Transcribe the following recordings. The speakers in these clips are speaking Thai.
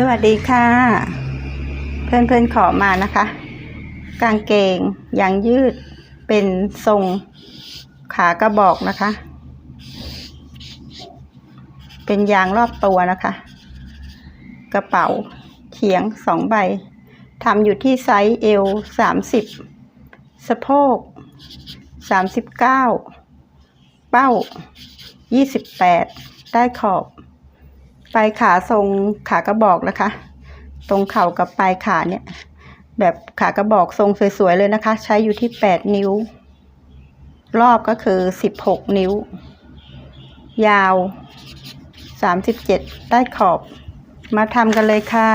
สวัสดีค่ะ เพื่อนๆขอมานะคะ กางเกงยางยืดเป็นทรงขากระบอกนะคะ เป็นยางรอบตัวนะคะ กระเป๋าเขียงสองใบทำอยู่ที่ไซส์เอวสามสิบสะโพกสามสิบเก้าเป้ายี่สิบแปดได้ขอบ ปลายขาทรงขากระบอกนะคะ ตรงเข่ากับปลายขาเนี่ย แบบขากระบอกทรงสวยๆเลยนะคะ ใช้อยู่ที่แปดนิ้ว รอบก็คือสิบหกนิ้ว ยาวสามสิบเจ็ดได้ขอบ มาทำกันเลยค่ะ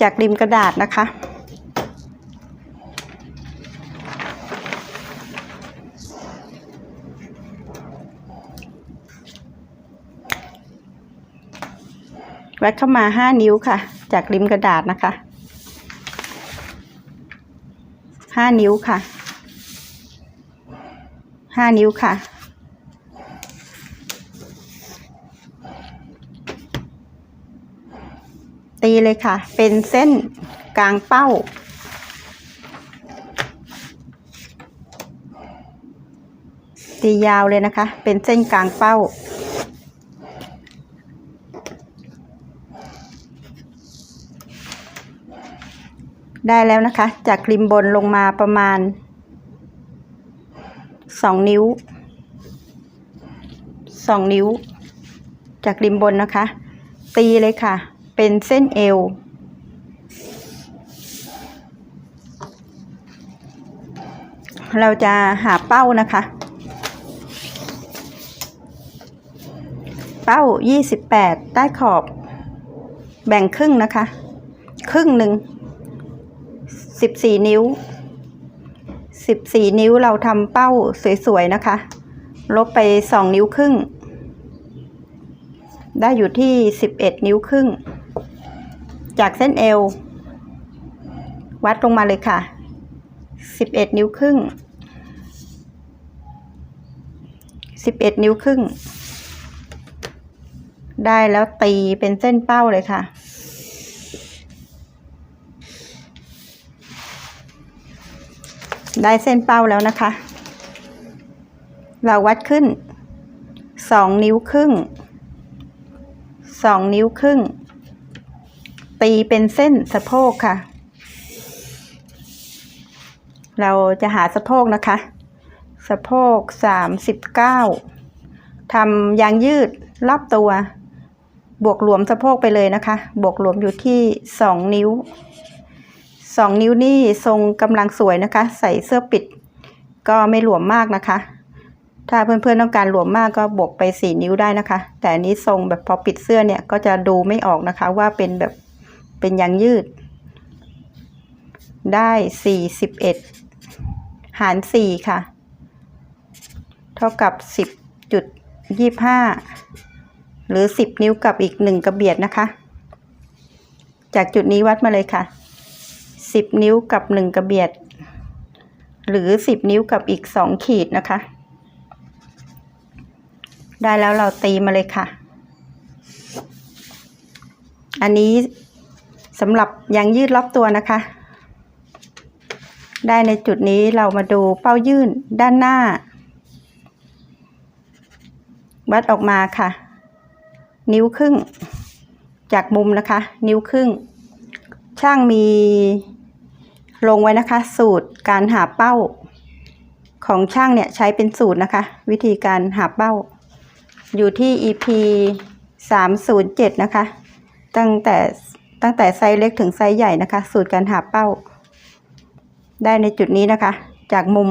จากริมกระดาษนะคะ วัดเข้ามาห้านิ้วค่ะ จากริมกระดาษนะคะห้านิ้วค่ะห้านิ้วค่ะ ตีเลยค่ะ เป็นเส้นกลางเป้าตียาวเลยนะคะ เป็นเส้นกลางเป้า ได้แล้วนะคะ จากริมบนลงมาประมาณสองนิ้วสองนิ้ว จากริมบนนะคะ ตีเลยค่ะ เป็นเส้นเอวเราจะหาเป้านะคะ เป้ายี่สิบแปดใต้ขอบ แบ่งครึ่งนะคะ ครึ่งหนึ่ง สิบสี่นิ้วสิบสี่นิ้วเราทำเป้าสวยๆนะคะ ลบไปสองนิ้วครึ่ง ได้อยู่ที่สิบเอ็ดนิ้วครึ่ง จากเส้นเอว วัดลงมาเลยค่ะสิบเอ็ดนิ้วครึ่งสิบเอ็ดนิ้วครึ่ง ได้แล้วตีเป็นเส้นเป้าเลยค่ะ ได้เส้นเป้าแล้วนะคะ เราวัดขึ้นสองนิ้วครึ่งสองนิ้วครึ่ง ตีเป็นเส้นสะโพกค่ะ เราจะหาสะโพกนะคะ สะโพกสามสิบเก้าทำยางยืดรอบตัว บวกหลวมสะโพกไปเลยนะคะ บวกหลวมอยู่ที่สองนิ้ว สองนิ้วนี่ทรงกำลังสวยนะคะ ใส่เสื้อปิดก็ไม่หลวมมากนะคะ ถ้าเพื่อนๆต้องการหลวมมากก็บวกไปสี่นิ้วได้นะคะ แต่อันนี้ทรงแบบพอปิดเสื้อเนี่ยก็จะดูไม่ออกนะคะว่าเป็นแบบเป็นยางยืด ได้สี่สิบเอ็ดหารสี่ค่ะ เท่ากับสิบจุดยี่ห้าหรือสิบนิ้วกับอีกหนึ่งกระเบียดนะคะ จากจุดนี้วัดมาเลยค่ะ สิบนิ้วกับหนึ่งกระเบียด หรือสิบนิ้วกับอีกสองขีดนะคะ ได้แล้วเราตีมาเลยค่ะ อันนี้สำหรับยางยืดรอบตัวนะคะ ได้ในจุดนี้เรามาดูเป้ายื่นด้านหน้า วัดออกมาค่ะ นิ้วครึ่ง จากมุมนะคะ นิ้วครึ่ง ช่างมี ลงไว้นะคะ สูตรการหาเป้า ของช่างเนี่ยใช้เป็นสูตรนะคะ วิธีการหาเป้า อยู่ที่ EP 307 นะคะ ตั้งแต่ตั้งแต่ไซส์เล็กถึงไซส์ใหญ่นะคะ สูตรการหาเป้า ได้ในจุดนี้นะคะ จากมุม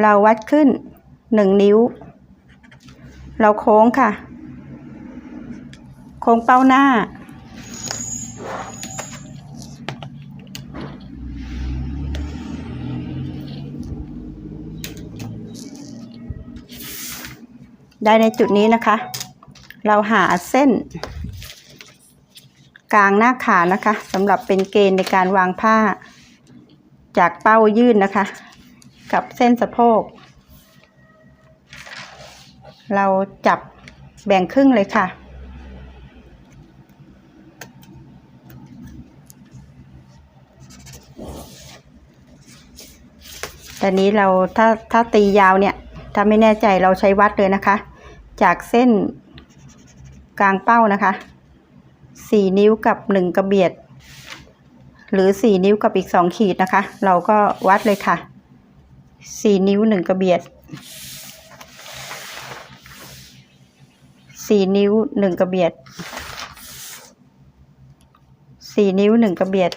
เราวัดขึ้น 1 นิ้ว เราโค้งค่ะ โค้งเป้าหน้า ได้ในจุดนี้นะคะ เราหาเส้น กลางหน้าขานะคะสำหรับเป็นเกณฑ์ในการวางผ้า จากเป้ายื่นนะคะ กับเส้นสะโพก เราจับแบ่งครึ่งเลยค่ะตอนนี้เราถ้าถ้าตียาวเนี่ย ถ้าไม่แน่ใจเราใช้วัดเลยนะคะ จากเส้นกลางเป้านะคะสี่นิ้วกับหนึ่งกระเบียด หรือสี่นิ้วกับอีกสองขีดนะคะ เราก็วัดเลยค่ะสี่นิ้วหนึ่งกระเบียดสี่นิ้วหนึ่งกระเบียดสี่นิ้วหนึ่งกระเบียด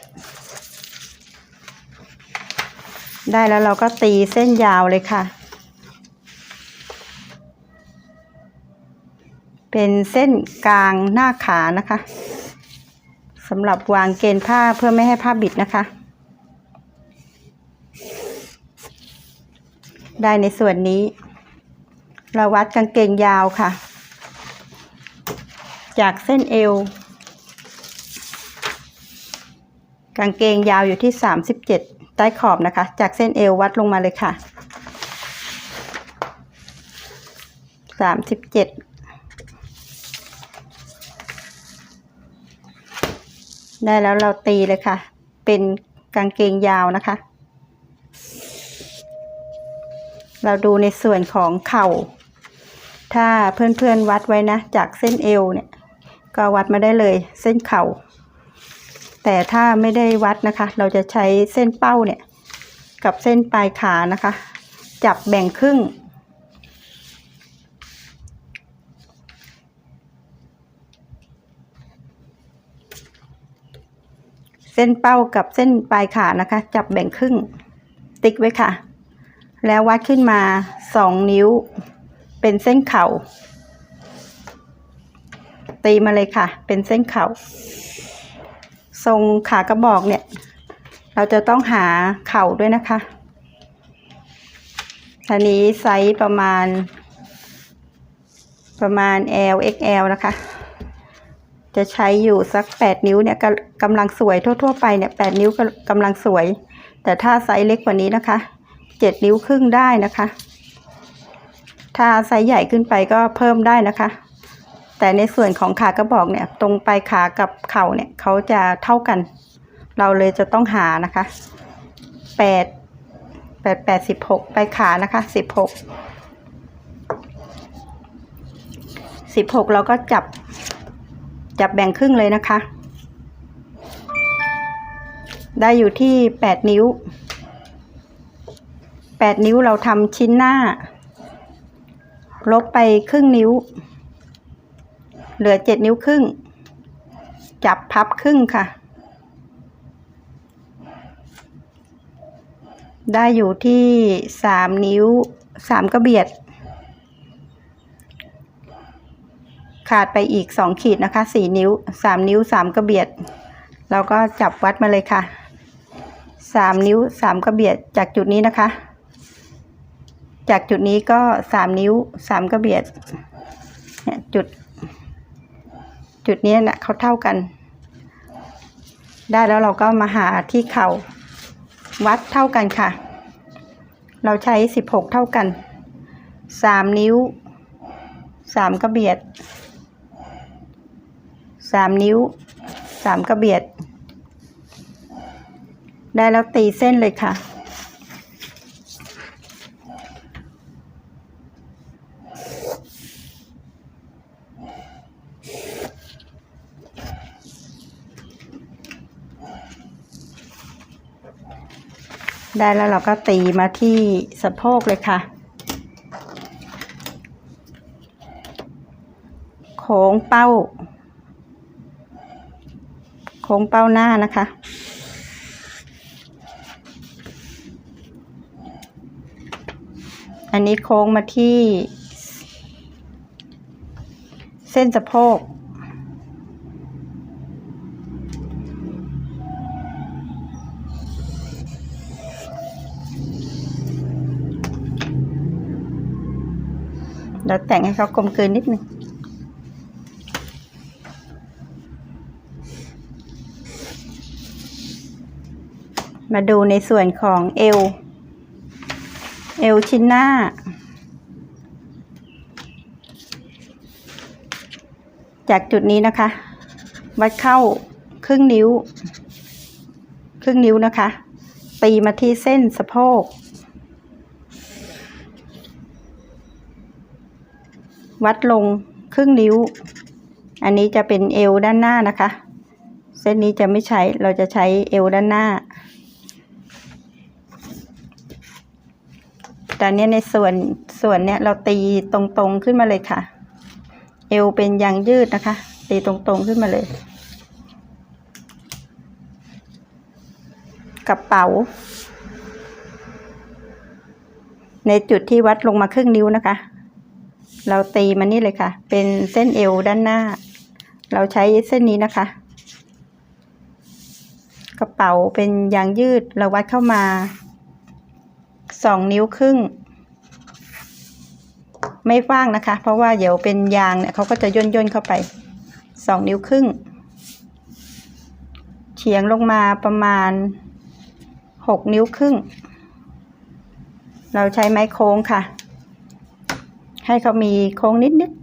ได้แล้วเราก็ตีเส้นยาวเลยค่ะ เป็นเส้นกลางหน้าขานะคะสำหรับวางเกณฑ์ผ้าเพื่อไม่ให้ผ้าบิดนะคะ ได้ในส่วนนี้ เราวัดกางเกงยาวค่ะ จากเส้นเอว กางเกงยาวอยู่ที่ 37 ใต้ขอบนะคะ จากเส้นเอววัดลงมาเลยค่ะ 37 ได้แล้วเราตีเลยค่ะ เป็นกางเกงยาวนะคะ เราดูในส่วนของเข่า ถ้าเพื่อนๆวัดไว้นะ จากเส้นเอวเนี่ย ก็วัดมาได้เลยเส้นเข่า แต่ถ้าไม่ได้วัดนะคะ เราจะใช้เส้นเป้าเนี่ย กับเส้นปลายขานะคะ จับแบ่งครึ่ง ส้นเป้ากับเส้นปลายขานะคะ จับแบ่งครึ่ง ติ๊กไว้ค่ะ แล้ววัดขึ้นมาสองนิ้ว เป็นเส้นเข่า ตีมาเลยค่ะ เป็นเส้นเข่า ทรงขากระบอกเนี่ย เราจะต้องหาเข่าด้วยนะคะอันนี้ไซส์ประมาณ ประมาณ L XL นะคะ จะใช้อยู่สัก 8 นิ้วเนี่ยกกำลังสวยทั่ว ๆ ไปเนี่ย8นิ้วก็กำลังสวย แต่ถ้าไซส์เล็กกว่านี้นะคะ 7 นิ้วครึ่งได้นะคะ ถ้าไซส์ใหญ่ขึ้นไปก็เพิ่มได้นะคะ แต่ในส่วนของขากระบอกเนี่ยตรงปลายขากับเข่าเนี่ยเขาจะเท่ากัน เราเลยจะต้องหานะคะแปดแปดแปลายขานะคะสิบหกสิบหกเราก็จับ จับแบ่งครึ่งเลยนะคะ ได้อยู่ที่แปดนิ้วแปดนิ้วเราทำชิ้นหน้า ลบไปครึ่งนิ้ว เหลือเจ็ดนิ้วครึ่ง จับพับครึ่งค่ะ ได้อยู่ที่สามนิ้วสามกระเบียด ขาดไปอีกสองขีดนะคะสี่นิ้วสามนิ้วสามกระเบียด เราก็จับวัดมาเลยค่ะสามนิ้วสามกระเบียดจากจุดนี้นะคะ จากจุดนี้ก็สามนิ้วสามกระเบียดเนี่ยจุด จุดนี้นะเขาเท่ากัน ได้แล้วเราก็มาหาที่เข่าวัดเท่ากันค่ะ เราใช้สิบหกเท่ากันสามนิ้วสามกระเบียด สามนิ้วสามกระเบียด ได้แล้วตีเส้นเลยค่ะ ได้แล้วเราก็ตีมาที่สะโพกเลยค่ะโค้งเป้า ค้งเป้าหน้านะคะ อันนี้โค้งมาที่ เส้นสะโพก เราแต่งให้เขากลมกลืนนิดนึง มาดูในส่วนของเอว เอวชิ้นหน้า จากจุดนี้นะคะ วัดเข้าครึ่งนิ้ว ครึ่งนิ้วนะคะ ตีมาที่เส้นสะโพก วัดลงครึ่งนิ้ว อันนี้จะเป็นเอวด้านหน้านะคะ เส้นนี้จะไม่ใช้ เราจะใช้เอวด้านหน้า ต่เนี้ยในส่วนส่วนเนี้ยเราตีตรงๆขึ้นมาเลยค่ะ เอวเป็นยางยืดนะคะ ตีตรงๆขึ้นมาเลย กระเป๋า ในจุดที่วัดลงมาครึ่งนิ้วนะคะ เราตีมันนี่เลยค่ะ เป็นเส้นเอวด้านหน้า เราใช้เส้นนี้นะคะ กระเป๋าเป็นยางยืดเราวัดเข้ามา สองนิ้วครึ่ง ไม่กว้างนะคะ เพราะว่าเดี๋ยวเป็นยางเนี่ยเขาก็จะย่นย่นเข้าไปสองนิ้วครึ่งเฉียงลงมาประมาณหกนิ้วครึ่ง เราใช้ไม้โค้งค่ะ ให้เขามีโค้งนิดๆ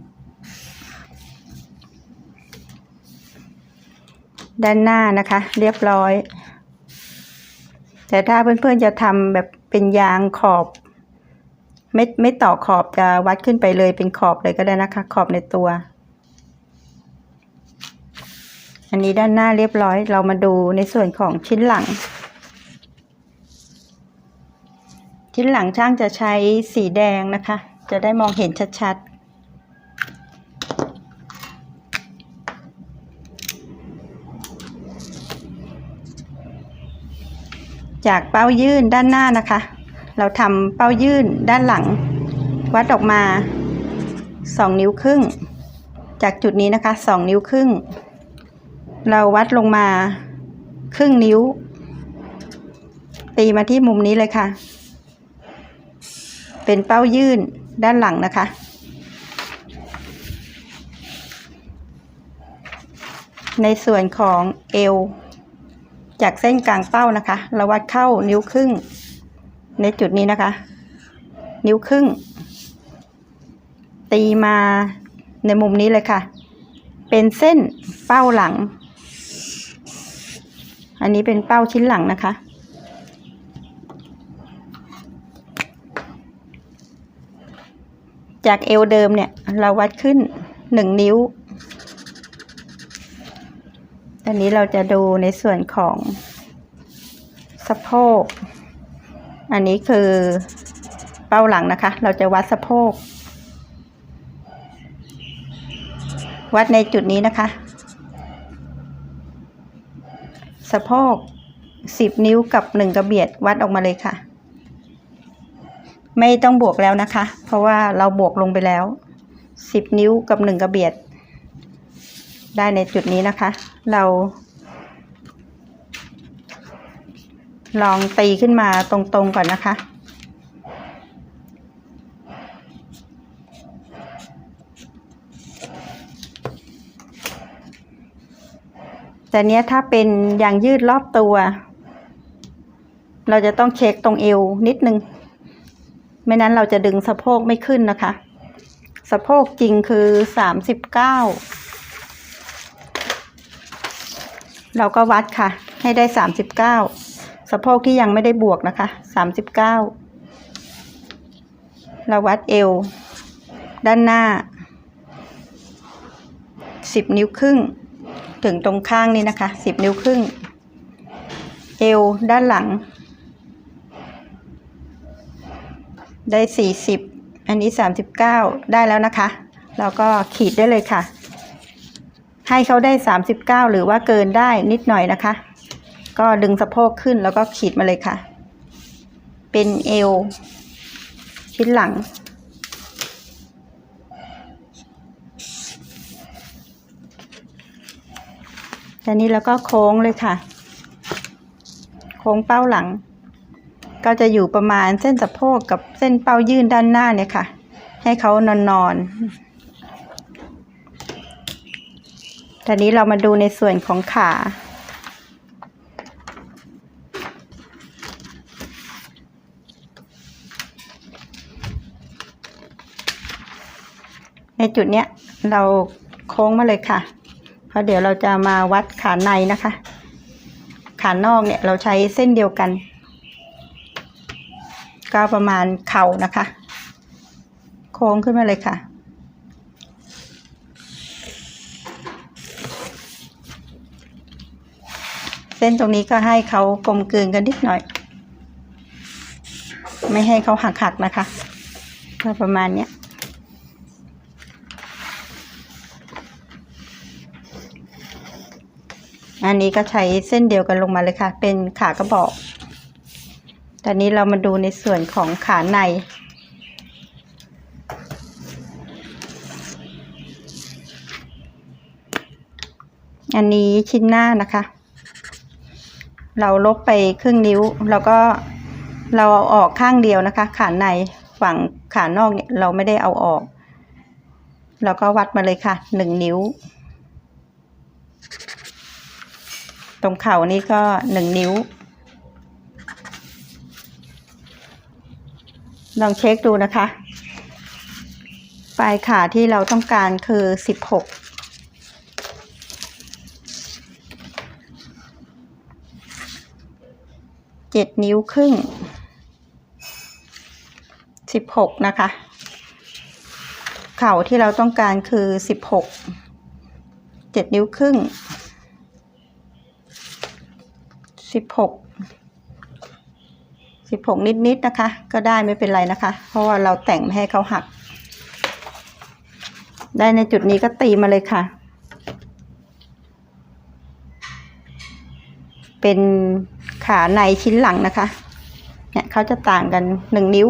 ด้านหน้านะคะ เรียบร้อยแต่ถ้าเพื่อนๆจะทำแบบ เป็นยางขอบ ไม่ไม่ต่อขอบจะวัดขึ้นไปเลยเป็นขอบเลยก็ได้นะคะ ขอบในตัว อันนี้ด้านหน้าเรียบร้อยเรามาดูในส่วนของชิ้นหลัง ชิ้นหลังช่างจะใช้สีแดงนะคะ จะได้มองเห็นชัดๆ จากเป้ายื่นด้านหน้านะคะ เราทำเป้ายื่นด้านหลัง วัดออกมาสองนิ้วครึ่ง จากจุดนี้นะคะสองนิ้วครึ่ง เราวัดลงมาครึ่งนิ้ว ตีมาที่มุมนี้เลยค่ะ เป็นเป้ายื่นด้านหลังนะคะในส่วนของเอว จากเส้นกลางเป้านะคะเราวัดเข้านิ้วครึ่ง ในจุดนี้นะคะ นิ้วครึ่ง ตีมาในมุมนี้เลยค่ะ เป็นเส้นเป้าหลัง อันนี้เป็นเป้าชิ้นหลังนะคะ จากเอวเดิมเนี่ยเราวัดขึ้นหนึ่งนิ้ว อันนี้เราจะดูในส่วนของสะโพก อันนี้คือเป้าหลังนะคะ เราจะวัดสะโพก วัดในจุดนี้นะคะ สะโพกสิบนิ้วกับหนึ่งกระเบียดวัดออกมาเลยค่ะ ไม่ต้องบวกแล้วนะคะ เพราะว่าเราบวกลงไปแล้วสิบนิ้วกับหนึ่งกระเบียด ได้ในจุดนี้นะคะ เรา ลองตีขึ้นมาตรงๆก่อนนะคะ แต่เนี้ยถ้าเป็นยางยืดรอบตัว เราจะต้องเช็คตรงเอวนิดนึง ไม่นั้นเราจะดึงสะโพกไม่ขึ้นนะคะ สะโพกจริงคือสามสิบเก้า เราก็วัดค่ะ ให้ได้สามสิบเก้าสะโพกที่ยังไม่ได้บวกนะคะสามสิบเก้าเราวัดเอว ด้านหน้าสิบนิ้วครึ่ง ถึงตรงข้างนี้นะคะสิบนิ้วครึ่ง เอวด้านหลัง ได้สี่สิบอันนี้สามสิบเก้าได้แล้วนะคะ เราก็ขีดได้เลยค่ะ ให้เขาได้สามสิบเก้าหรือว่าเกินได้นิดหน่อยนะคะ ก็ดึงสะโพกขึ้นแล้วก็ขีดมาเลยค่ะ เป็นเอวชิ้นหลังทีนี้แล้วก็โค้งเลยค่ะ โค้งเป้าหลัง ก็จะอยู่ประมาณเส้นสะโพกกับเส้นเป้ายื่นด้านหน้าเนี่ยค่ะ ให้เขานอน ตอนนี้เรามาดูในส่วนของขา ในจุดเนี้ยเราโค้งมาเลยค่ะ เพราะเดี๋ยวเราจะมาวัดขาในนะคะ ขานอกเนี่ยเราใช้เส้นเดียวกัน ก็ประมาณเข่านะคะ โค้งขึ้นมาเลยค่ะ เส้นตรงนี้ก็ให้เขากลมกลืนกันนิดหน่อย ไม่ให้เขาหักๆนะคะก็ประมาณเนี้ยอันนี้ก็ใช้เส้นเดียวกันลงมาเลยค่ะ เป็นขากระบอกตอนนี้เรามาดูในส่วนของขาใน อันนี้ชิ้นหน้านะคะ เราลบไปครึ่งนิ้ว แล้วก็เราเอาออกข้างเดียวนะคะ ขาในฝั่งขานอกเนี่ยเราไม่ได้เอาออกเราก็วัดมาเลยค่ะหนึ่งนิ้ว ตรงเข่านี่ก็หนึ่งนิ้ว ลองเช็คดูนะคะ ปลายขาที่เราต้องการคือสิบหก จ็ดนิ้วครึ่งสิบหกนะคะ เข่าที่เราต้องการคือสิบหกเจ็ดนิ้วครึ่งสิบหกสิบหกนิดๆนะคะ ก็ได้ไม่เป็นไรนะคะ เพราะว่าเราแต่งม่ให้เขาหัก ได้ในจุดนี้ก็ตีมาเลยค่ะ เป็น ขาในชิ้นหลังนะคะ เนี่ยเขาจะต่างกันหนึ่งนิ้ว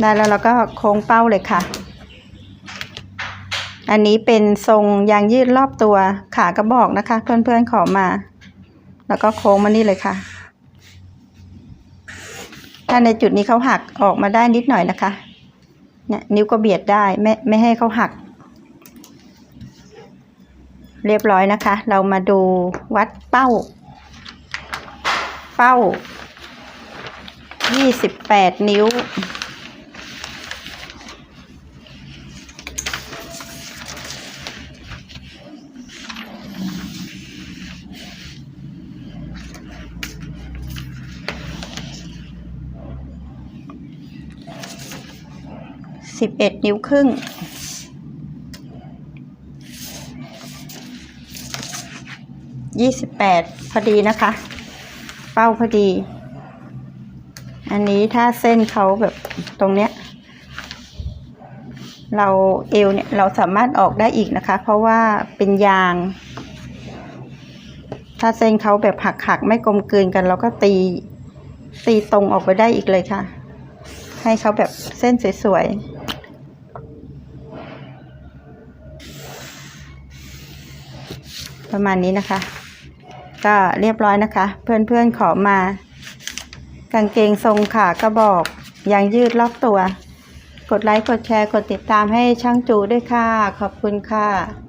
ได้แล้วเราก็โค้งเป้าเลยค่ะ อันนี้เป็นทรงยางยืดรอบตัวขากระบอกนะคะ เพื่อนๆขอมา แล้วก็โค้งมานี่เลยค่ะ ถ้าในจุดนี้เขาหักออกมาได้นิดหน่อยนะคะ เนี่ยนิ้วก็เบียดได้ไม่ไม่ให้เขาหัก เรียบร้อยนะคะ เรามาดูวัดเป้า เป้ายี่สิบแปดนิ้วสิบเอ็ดนิ้วครึ่ง ยี่สิบแปดพอดีนะคะ เป้าพอดี อันนี้ถ้าเส้นเขาแบบตรงเนี้ย เราเอวเนี่ยเราสามารถออกได้อีกนะคะ เพราะว่าเป็นยาง ถ้าเส้นเขาแบบหักๆไม่กลมกลืนกัน เราก็ตีตีตรงออกไปได้อีกเลยค่ะ ให้เขาแบบเส้นสวยๆประมาณนี้นะคะ ก็เรียบร้อยนะคะ เพื่อนๆขอมา กางเกงทรงขากระบอกยางยืดรอบตัว กดไลค์ กดแชร์ กดติดตามให้ช่างจูด้วยค่ะ ขอบคุณค่ะ